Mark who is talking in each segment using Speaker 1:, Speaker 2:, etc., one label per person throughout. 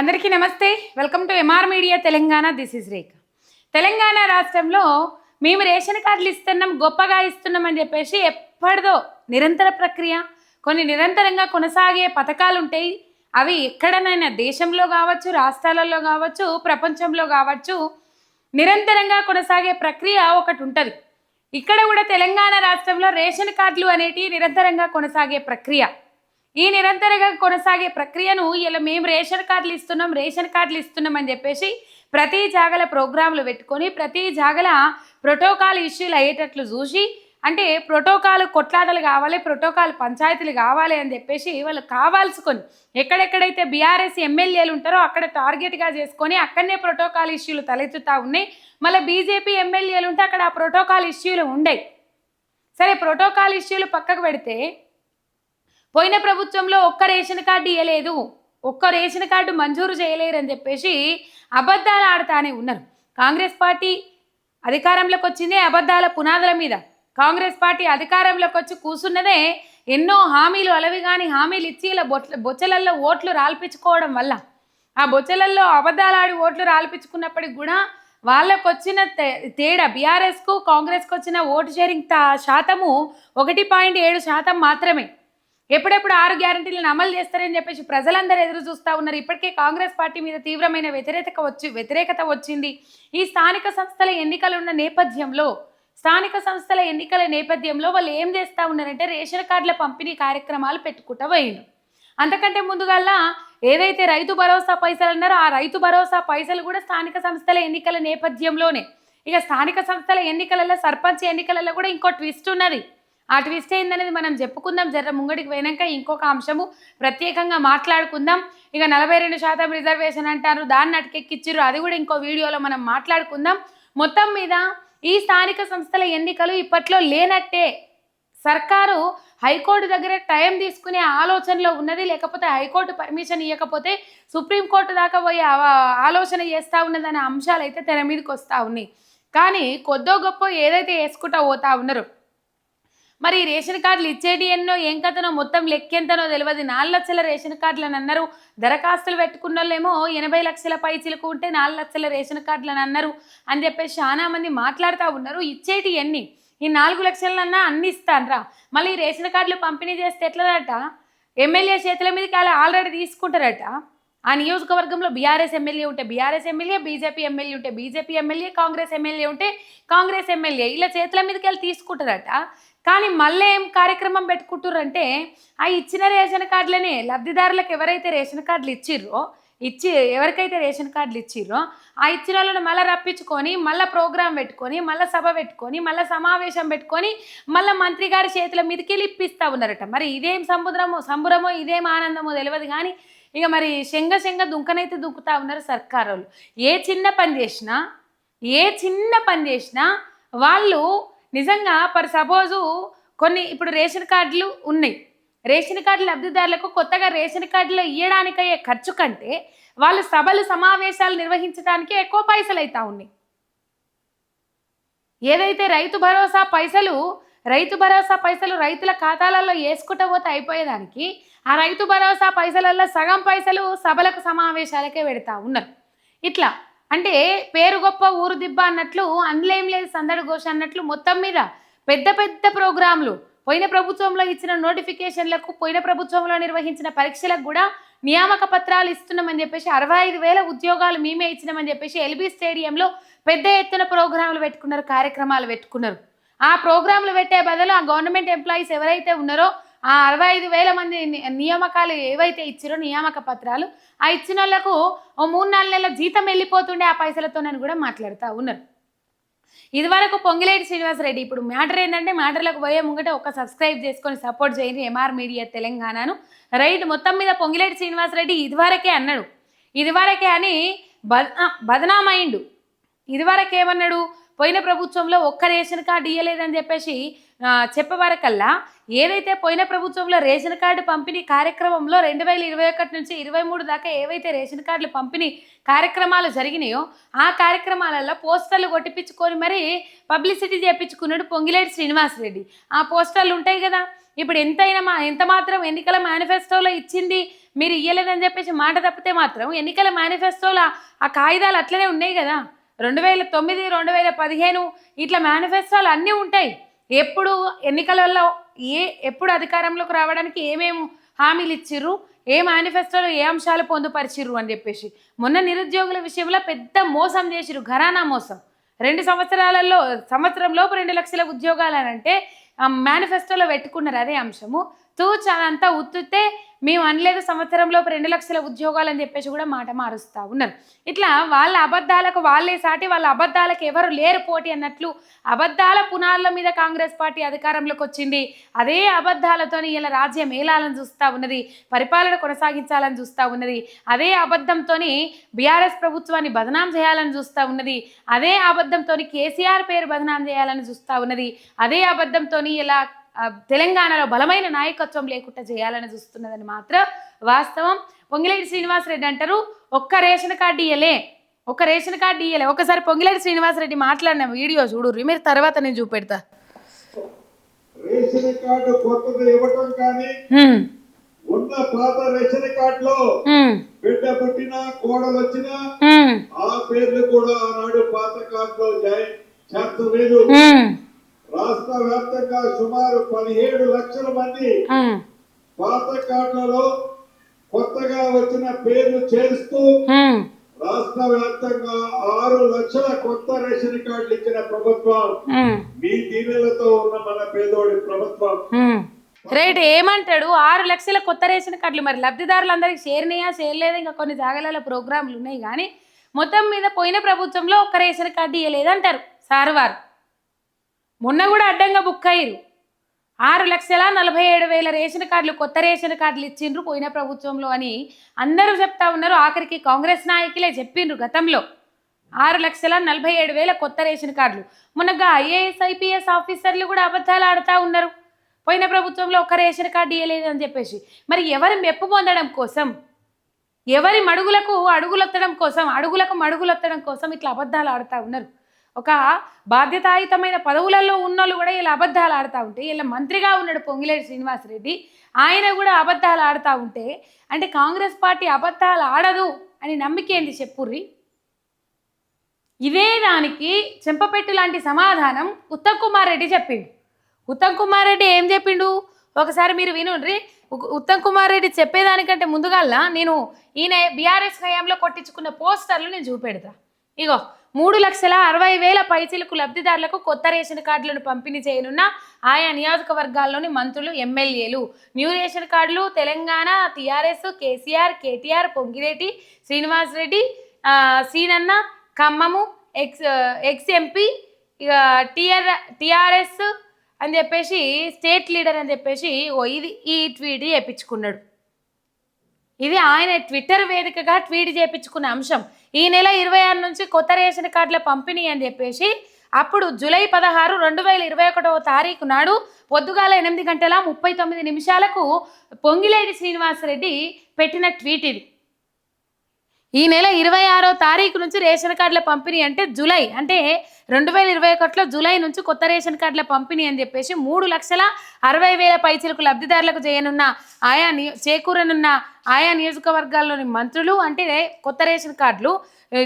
Speaker 1: అందరికీ నమస్తే. Welcome to MR media Telangana. This is Rekha Telangana రాష్ట్రంలో మేము రేషన్ కార్డులు ఇస్తున్నాం గొప్పగా ఇస్తున్నాం అని చెప్పేసి ఎప్పటిదో నిరంతర ప్రక్రియ. కొన్ని నిరంతరంగా కొనసాగే పథకాలు ఉంటాయి. అవి ఎక్కడనైనా దేశంలో కావచ్చు రాష్ట్రాలలో కావచ్చు ప్రపంచంలో కావచ్చు నిరంతరంగా కొనసాగే ప్రక్రియ ఒకటి ఉంటుంది. ఇక్కడ కూడా తెలంగాణ రాష్ట్రంలో రేషన్ కార్డులు అనేటివి నిరంతరంగా కొనసాగే ప్రక్రియ. ఈ నిరంతరంగా కొనసాగే ప్రక్రియను ఇలా మేము రేషన్ కార్డులు ఇస్తున్నాం రేషన్ కార్డులు ఇస్తున్నాం అని చెప్పేసి ప్రతి జాగల ప్రోగ్రాంలు పెట్టుకొని ప్రతి జాగల ప్రోటోకాల్ ఇష్యూలు అయ్యేటట్లు చూసి అంటే ప్రోటోకాల్ కొట్లాటలు కావాలి ప్రోటోకాల్ పంచాయతీలు కావాలి అని చెప్పేసి వాళ్ళు కావాల్సుకొని ఎక్కడెక్కడైతే బీఆర్ఎస్ ఎమ్మెల్యేలు ఉంటారో అక్కడ టార్గెట్గా చేసుకొని అక్కడనే ప్రోటోకాల్ ఇష్యూలు తలెత్తుతూ ఉన్నాయి. మళ్ళీ బీజేపీ ఎమ్మెల్యేలు ఉంటే అక్కడ ఆ ప్రోటోకాల్ ఇష్యూలు ఉండయి. సరే ప్రోటోకాల్ ఇష్యూలు పక్కకు పెడితే పోయిన ప్రభుత్వంలో ఒక్క రేషన్ కార్డు ఇవ్వలేదు ఒక్క రేషన్ కార్డు మంజూరు చేయలేరని చెప్పేసి అబద్ధాలు ఆడుతానే ఉన్నారు. కాంగ్రెస్ పార్టీ అధికారంలోకి వచ్చిందే అబద్ధాల పునాదుల మీద. కాంగ్రెస్ పార్టీ అధికారంలోకి వచ్చి కూసున్నదే ఎన్నో హామీలు అలవి కానీ హామీలు ఇచ్చి ఇలా బొట్ల బొచ్చలల్లో ఓట్లు రాల్పించుకోవడం వల్ల. ఆ బొచ్చలల్లో అబద్ధాలాడి ఓట్లు రాల్పించుకున్నప్పటికి కూడా వాళ్ళకు వచ్చిన తే- తేడా బీఆర్ఎస్కు కాంగ్రెస్కి వచ్చిన ఓటు షేరింగ్ తా- శాతము ఒకటి పాయింట్ ఏడు శాతం మాత్రమే. ఎప్పుడెప్పుడు ఆరు గ్యారంటీలను అమలు చేస్తారని చెప్పేసి ప్రజలందరూ ఎదురు చూస్తూ ఉన్నారు. ఇప్పటికే కాంగ్రెస్ పార్టీ మీద తీవ్రమైన వ్యతిరేకత వచ్చి వ్యతిరేకత వచ్చింది. ఈ స్థానిక సంస్థల ఎన్నికలున్న నేపథ్యంలో స్థానిక సంస్థల ఎన్నికల నేపథ్యంలో వాళ్ళు ఏం చేస్తూ ఉన్నారంటే రేషన్ కార్డుల పంపిణీ కార్యక్రమాలు పెట్టుకుంటూ పోయిండు అంతకంటే ముందుగల్లా ఏదైతే రైతు భరోసా పైసలు అన్నారో ఆ రైతు భరోసా పైసలు కూడా స్థానిక సంస్థల ఎన్నికల నేపథ్యంలోనే. ఇక స్థానిక సంస్థల ఎన్నికలలో సర్పంచ్ ఎన్నికలలో కూడా ఇంకో ట్విస్ట్ ఉన్నది. ఆ ట్విస్ట్ ఏందనేది మనం చెప్పుకుందాం. జర్ర ముంగడికి పోయినాక ఇంకొక అంశము ప్రత్యేకంగా మాట్లాడుకుందాం. ఇక నలభై రెండు శాతం రిజర్వేషన్ అంటారు. దాన్ని అటుకెక్కిచ్చిర్రు. అది కూడా ఇంకో వీడియోలో మనం మాట్లాడుకుందాం. మొత్తం మీద ఈ స్థానిక సంస్థల ఎన్నికలు ఇప్పట్లో లేనట్టే. సర్కారు హైకోర్టు దగ్గర టైం తీసుకునే ఆలోచనలో ఉన్నది. లేకపోతే హైకోర్టు పర్మిషన్ ఇవ్వకపోతే సుప్రీంకోర్టు దాకా పోయే ఆలోచన చేస్తూ ఉన్నదనే అంశాలు అయితే తెర మీదకి వస్తూ ఉన్నాయి. కానీ కొద్దో గొప్ప ఏదైతే వేసుకుంటా పోతా ఉన్నారో మరి రేషన్ కార్డులు ఇచ్చేటి ఎన్నో ఏం కథనో మొత్తం లెక్కెంతనో తెలియదు నాలుగు లక్షల రేషన్ కార్డులు అని అన్నారు. దరఖాస్తులు పెట్టుకున్న వాళ్ళేమో ఎనభై లక్షల పైచిలకు ఉంటే నాలుగు లక్షల రేషన్ కార్డులు అని అన్నారు అని చెప్పేసి చాలా మంది మాట్లాడుతూ ఉన్నారు. ఇచ్చేటి ఎన్ని ఈ నాలుగు లక్షలన్నా అన్ని ఇస్తానరా. మళ్ళీ రేషన్ కార్డులు పంపిణీ చేస్తే ఎట్లనట ఎమ్మెల్యే చేతుల మీదకి అలా ఆల్రెడీ తీసుకుంటారట. ఆ నియోజకవర్గంలో బీఆర్ఎస్ ఎమ్మెల్యే ఉంటే బీఆర్ఎస్ ఎమ్మెల్యే బీజేపీ ఎమ్మెల్యే ఉంటే బీజేపీ ఎమ్మెల్యే కాంగ్రెస్ ఎమ్మెల్యే ఉంటే కాంగ్రెస్ ఎమ్మెల్యే. ఇలా చేతుల మీదకి వెళ్ళి తీసుకుంటారట. కానీ మళ్ళీ ఏం కార్యక్రమం పెట్టుకుంటారంటే ఆ ఇచ్చిన రేషన్ కార్డులనే లబ్ధిదారులకు ఎవరైతే రేషన్ కార్డులు ఇచ్చిర్రో ఇచ్చి ఎవరికైతే రేషన్ కార్డులు ఇచ్చిర్రో ఆ ఇచ్చిన వాళ్ళని మళ్ళీ రప్పించుకొని మళ్ళీ ప్రోగ్రాం పెట్టుకొని మళ్ళీ సభ పెట్టుకొని మళ్ళీ సమావేశం పెట్టుకొని మళ్ళీ మంత్రి గారి చేతుల మీదకి వెళ్ళి ఇప్పిస్తూ ఉన్నారట. మరి ఇదేం సముద్రమో సంబురమో ఇదేం ఆనందమో తెలియదు కానీ ఇక మరి శంగ శంగ దుంకనైతే దుంకుతా ఉన్నారు సర్కారు ఏ చిన్న పని చేసినా ఏ చిన్న పని చేసినా వాళ్ళు నిజంగా పర్ సపోజు కొన్ని ఇప్పుడు రేషన్ కార్డులు ఉన్నాయి. రేషన్ కార్డు లబ్ధిదారులకు కొత్తగా రేషన్ కార్డులు ఇవ్వడానికయ్యే ఖర్చు కంటే వాళ్ళు సభలు సమావేశాలు నిర్వహించడానికి ఎక్కువ పైసలు అవుతా ఉన్నాయి. ఏదైతే రైతు భరోసా పైసలు రైతు భరోసా పైసలు రైతుల ఖాతాలలో వేసుకుంటూ పోతే అయిపోయేదానికి ఆ రైతు భరోసా పైసలలో సగం పైసలు సభలకు సమావేశాలకే పెడతా ఉన్నారు. ఇట్లా అంటే పేరు గొప్ప ఊరు దిబ్బ అన్నట్లు అందులో ఏం లేదు సందడి ఘోష అన్నట్లు మొత్తం మీద పెద్ద పెద్ద ప్రోగ్రాంలు. పోయిన ప్రభుత్వంలో ఇచ్చిన నోటిఫికేషన్లకు పోయిన ప్రభుత్వంలో నిర్వహించిన పరీక్షలకు కూడా నియామక పత్రాలు ఇస్తున్నామని చెప్పేసి అరవై ఐదు వేల ఉద్యోగాలు మేమే ఇచ్చినామని చెప్పేసి ఎల్బీ స్టేడియంలో పెద్ద ఎత్తున ప్రోగ్రాంలు పెట్టుకున్నారు కార్యక్రమాలు పెట్టుకున్నారు. ఆ ప్రోగ్రాంలు పెట్టే బదులు ఆ గవర్నమెంట్ ఎంప్లాయీస్ ఎవరైతే ఉన్నారో ఆ అరవై ఐదు వేల మంది ని- నియామకాలు ఏవైతే ఇచ్చారో నియామక పత్రాలు ఆ ఇచ్చిన వాళ్ళకు ఓ మూడు నాలుగు నెలల జీతం వెళ్ళిపోతుండే ఆ పైసలతోనని కూడా మాట్లాడుతూ ఉన్నారు. ఇదివరకు పొంగిలేటి శ్రీనివాసరెడ్డి ఇప్పుడు మ్యాటర్ ఏంటంటే మ్యాటర్లకు పోయే ముంగట ఒక సబ్స్క్రైబ్ చేసుకొని సపోర్ట్ చేయండి ఎంఆర్ మీడియా తెలంగాణను. రైట్ మొత్తం మీద పొంగిలేటి శ్రీనివాసరెడ్డి ఇదివరకే అన్నాడు. ఇదివరకే అని బద బదనామైండు ఇదివరకేమన్నాడు? పోయిన ప్రభుత్వంలో ఒక్క రేషన్ కార్డు ఇయ్యలేదని చెప్పేసి చెప్పేవారకల్లా ఏదైతే పోయిన ప్రభుత్వంలో రేషన్ కార్డు పంపిణీ కార్యక్రమంలో రెండు వేల ఇరవై ఒకటి నుంచి ఇరవై మూడు దాకా ఏవైతే రేషన్ కార్డులు పంపిణీ కార్యక్రమాలు జరిగినాయో ఆ కార్యక్రమాలలో పోస్టర్లు కొట్టిపించుకొని మరి పబ్లిసిటీ చేయించుకున్నాడు పొంగిలేటి శ్రీనివాసరెడ్డి. ఆ పోస్టర్లు ఉంటాయి కదా ఇప్పుడు ఎంతైనా మా ఎంత మాత్రం ఎన్నికల మేనిఫెస్టోలో ఇచ్చింది మీరు ఇయ్యలేదని చెప్పేసి మాట తప్పితే మాత్రం ఎన్నికల మేనిఫెస్టోలో ఆ కాగితాలు అట్లనే ఉన్నాయి కదా రెండు వేల తొమ్మిది రెండు వేల పదిహేను ఇట్లా మేనిఫెస్టోలు అన్నీ ఉంటాయి. ఎప్పుడు ఎన్నికలలో ఏ ఎప్పుడు అధికారంలోకి రావడానికి ఏమేమి హామీలు ఇచ్చిర్రు ఏ మేనిఫెస్టోలో ఏ అంశాలు పొందుపరిచిర్రు అని చెప్పేసి. మొన్న నిరుద్యోగుల విషయంలో పెద్ద మోసం చేసిరు ఘరానా మోసం. రెండు సంవత్సరాలలో సంవత్సరంలోపు రెండు లక్షల ఉద్యోగాలు అని అంటే మేనిఫెస్టోలో పెట్టుకున్నారు అదే అంశము. తూచాలంతా ఉత్తుతే మేము అనలేదు సంవత్సరంలోపు రెండు లక్షల ఉద్యోగాలు అని చెప్పేసి కూడా మాట మారుస్తూ ఉన్నారు. ఇట్లా వాళ్ళ అబద్ధాలకు వాళ్ళే సాటి వాళ్ళ అబద్ధాలకు ఎవరు లేరు పోటీ అన్నట్లు అబద్ధాల పునాదుల మీద కాంగ్రెస్ పార్టీ అధికారంలోకి వచ్చింది. అదే అబద్ధాలతోని ఇలా రాజ్యం ఏలాలని చూస్తూ ఉన్నది పరిపాలన కొనసాగించాలని చూస్తూ ఉన్నది. అదే అబద్ధంతోని బీఆర్ఎస్ ప్రభుత్వాన్ని బదనాం చేయాలని చూస్తూ ఉన్నది. అదే అబద్ధంతోని కేసీఆర్ పేరు బదనాం చేయాలని చూస్తూ ఉన్నది. అదే అబద్ధంతోని ఇలా తెలంగాణలో బలమైన నాయకత్వం లేకుండా చేయాలని చూస్తున్నదని మాత్రం వాస్తవం. పొంగిలేటి శ్రీనివాసరెడ్డి అంటారు ఒక్క రేషన్ కార్డు ఇయ్యలే ఒక్క రేషన్ కార్డు ఇయ్యలే. ఒకసారి పొంగిలేటి శ్రీనివాసరెడ్డి మాట్లాడిన వీడియో చూడుర్రి. మీరు తర్వాత నేను చూపెడతా.
Speaker 2: రేషన్ కార్డు కొత్తది ఇవ్వటం కానీ
Speaker 1: హ్మ్,
Speaker 2: ఉన్న పాత రేషన్ కార్డులో బిడ్డ పుట్టినా కోడలు వచ్చినా ఆ పేర్లు కూడా ఆనాడు పాత కార్డులో జాయిన్
Speaker 1: హ్మ్,
Speaker 2: రాష్ట్ర వ్యాప్తంగా సుమారు పదిహేడు లక్షల మంది పాత కార్డులలో కొత్తగా వచ్చిన పేర్లు చేరుస్తూ. రాష్ట్ర వ్యాప్తంగా ఆరు లక్షల కొత్త రేషన్ కార్డులు ఇచ్చిన ప్రభుత్వం. మీ దీవెలతో ఉన్న మన పేదోడి ప్రభుత్వం.
Speaker 1: రైట్ ఏమంటాడు? ఆరు లక్షల కొత్త రేషన్ కార్డులు మరి లబ్ధిదారులందరికీ చేరినాయా చేయలేదా ఇంకా కొన్ని జాగాలలో ప్రోగ్రాంలు ఉన్నాయి కానీ మొత్తం మీద పోయిన ప్రభుత్వంలో ఒక్క రేషన్ కార్డు ఇవ్వలేదంటారు సార్ వారు. మొన్న కూడా అడ్డంగా బుక్ అయ్యారు ఆరు లక్షల నలభై ఏడు వేల రేషన్ కార్డులు కొత్త రేషన్ కార్డులు ఇచ్చిండ్రు పోయిన ప్రభుత్వంలో అని అందరూ చెప్తా ఉన్నారు. ఆఖరికి కాంగ్రెస్ నాయకులే చెప్పిండ్రు గతంలో. ఆరు లక్షల నలభై ఏడు వేల కొత్త రేషన్ కార్డులు. మొన్నగా ఐఏఎస్ ఐపీఎస్ ఆఫీసర్లు కూడా అబద్ధాలు ఆడుతూ ఉన్నారు. పోయిన ప్రభుత్వంలో ఒక రేషన్ కార్డు ఇవ్వలేదని అని చెప్పేసి. మరి ఎవరి మెప్పు పొందడం కోసం ఎవరి మడుగులకు అడుగులొత్తడం కోసం అడుగులకు మడుగులొత్తడం కోసం ఇట్లా అబద్ధాలు ఆడుతూ ఉన్నారు. ఒక బాధ్యతాయుతమైన పదవులలో ఉన్నోళ్ళు కూడా ఇలా అబద్ధాలు ఆడుతూ ఉంటే వీళ్ళ మంత్రిగా ఉన్నాడు పొంగిలేటి శ్రీనివాసరెడ్డి ఆయన కూడా అబద్ధాలు ఆడుతూ ఉంటే అంటే కాంగ్రెస్ పార్టీ అబద్ధాలు ఆడదు అని నమ్మిక ఏంది చెప్పుర్రి? ఇదే దానికి చెంపపెట్టు లాంటి సమాధానం ఉత్తమ్ కుమార్ రెడ్డి చెప్పిండు. ఉత్తమ్ కుమార్ రెడ్డి ఏం చెప్పిండు? ఒకసారి మీరు వినుండ్రి. ఉత్తమ్ కుమార్ రెడ్డి చెప్పేదానికంటే ముందుగల్లా నేను ఈయన బీఆర్ఎస్ హయాంలో కొట్టించుకున్న పోస్టర్లు నేను చూపెడతా. ఇగో మూడు లక్షల అరవై వేల పైసలకు లబ్ధిదారులకు కొత్త రేషన్ కార్డులను పంపిణీ చేయనున్న ఆయా నియోజకవర్గాల్లోని మంత్రులు ఎమ్మెల్యేలు. న్యూ రేషన్ కార్డులు Telangana TRS KCR KTR Pongireddy Srinivas Reddy Seenanna Khammam ex ex MP ఇక టీఆర్ టీఆర్ఎస్ అని చెప్పేసి స్టేట్ లీడర్ అని చెప్పేసి ఓ ఇది ఈ ట్వీట్ చేయించుకున్నాడు ఇది ఆయన ట్విట్టర్ వేదికగా ట్వీట్ చేయించుకున్న అంశం. ఈ నెల ఇరవై ఆరు నుంచి కొత్త రేషన్ కార్డుల పంపిణీ అని చెప్పేసి అప్పుడు జూలై పదహారు రెండు వేల ఇరవై ఒకటవ తారీఖు నాడు పొద్దుగాల ఎనిమిది గంటల ముప్పై తొమ్మిది నిమిషాలకు పొంగిలేడి శ్రీనివాసరెడ్డి పెట్టిన ట్వీట్ ఇది. ఈ నెల ఇరవై ఆరో తారీఖు నుంచి రేషన్ కార్డుల పంపిణీ అంటే జూలై అంటే రెండు వేల ఇరవై ఒకటిలో జూలై నుంచి కొత్త రేషన్ కార్డుల పంపిణీ అని చెప్పేసి మూడు లక్షల అరవై వేల పైచలకు లబ్ధిదారులకు చేయనున్న ఆయా చేకూరనున్న ఆయా నియోజకవర్గాల్లోని మంత్రులు అంటే కొత్త రేషన్ కార్డులు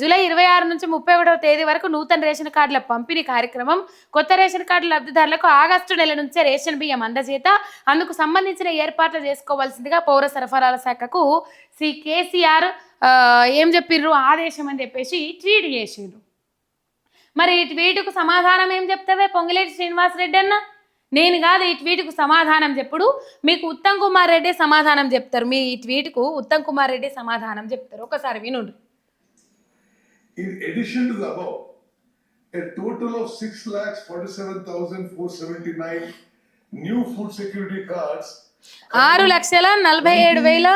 Speaker 1: జూలై ఇరవై ఆరు నుంచి ముప్పై ఒకటవ తేదీ వరకు నూతన రేషన్ కార్డుల పంపిణీ కార్యక్రమం కొత్త రేషన్ కార్డు లబ్ధిదారులకు ఆగస్టు నెల నుంచే రేషన్ బియ్యం అందజేత అందుకు సంబంధించిన ఏర్పాట్లు చేసుకోవాల్సిందిగా పౌర సరఫరాల శాఖకు శ్రీ కేసీఆర్ ఏం చెప్పిర్రు ఆదేశం అని చెప్పేసి ట్వీట్ చేసిండ్రు. మరి వీటికి సమాధానం ఏం చెప్తావే పొంగిలేటి శ్రీనివాసరెడ్డి అన్న? నేను కాదు ఈ ట్వీట్కు సమాధానం చెప్పుడు. మీకు ఉత్తమ్ కుమార్ రెడ్డి సమాధానం చెప్తారు. మీ ఈ ట్వీట్కు ఉత్తమ్ కుమార్ రెడ్డి సమాధానం చెప్తారు. ఒకసారి వినుండ్రి.
Speaker 3: In addition to the above, a total of six lakhs forty-seven thousand four seventy-nine new food security cards.
Speaker 1: ఆరు లక్షల నలభై ఏడు వేల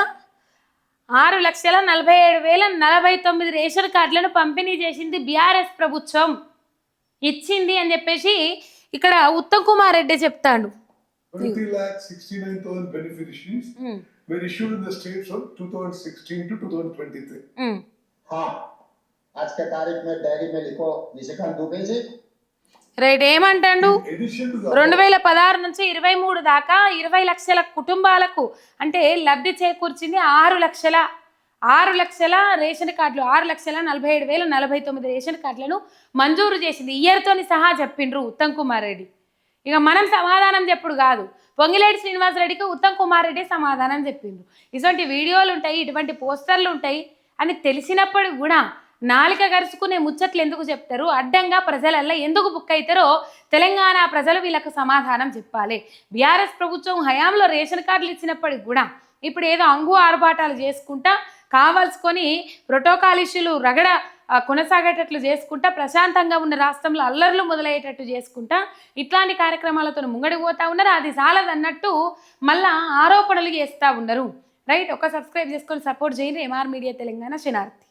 Speaker 1: ఆరు లక్షల నలభై ఏడు వేల నలభై తొమ్మిది రేషన్ కార్డులను పంపిణీ చేసింది బీఆర్ఎస్ ప్రభుత్వం. ఇచ్చింది అని చెప్పేసి ఇక్కడ ఉత్తమ్ కుమార్ రెడ్డి చెప్తాడు. రైట్ ఏమంటాడు? రెండు వేల పదహారు నుంచి ఇరవై మూడు దాకా ఇరవై లక్షల కుటుంబాలకు అంటే లబ్ధి చేకూర్చింది ఆరు లక్షల ఆరు లక్షల రేషన్ కార్డులు ఆరు లక్షల నలభై ఏడు వేల నలభై తొమ్మిది రేషన్ కార్డులను మంజూరు చేసింది. ఇయర్తోని సహా చెప్పిండ్రు ఉత్తమ్ కుమార్ రెడ్డి. ఇక మనం సమాధానం చెప్పుడు కాదు. పొంగిలేటి శ్రీనివాసరెడ్డికి ఉత్తమ్ కుమార్ రెడ్డి సమాధానం చెప్పిండ్రు. ఇటువంటి వీడియోలు ఉంటాయి ఇటువంటి పోస్టర్లు ఉంటాయి అని తెలిసినప్పుడు కూడా నాలిక గరుచుకునే ముచ్చట్లు ఎందుకు చెప్తారు? అడ్డంగా ప్రజలల్లో ఎందుకు బుక్ అవుతారో తెలంగాణ ప్రజలు వీళ్ళకు సమాధానం చెప్పాలి. బీఆర్ఎస్ ప్రభుత్వం హయాంలో రేషన్ కార్డులు ఇచ్చినప్పటికి కూడా ఇప్పుడు ఏదో అంగు ఆర్భాటాలు చేసుకుంటా కావాల్సుకొని ప్రోటోకాల్ ఇష్యూలు రగడ కొనసాగేటట్లు చేసుకుంటా ప్రశాంతంగా ఉన్న రాష్ట్రంలో అల్లర్లు మొదలయ్యేటట్టు చేసుకుంటా ఇట్లాంటి కార్యక్రమాలతో ముంగడికి పోతా ఉన్నారు. అది చాలదన్నట్టు మళ్ళా ఆరోపణలు చేస్తూ ఉన్నారు. రైట్ ఒక సబ్స్క్రైబ్ చేసుకొని సపోర్ట్ చేయండి. ఎంఆర్ మీడియా తెలంగాణ శనార్థి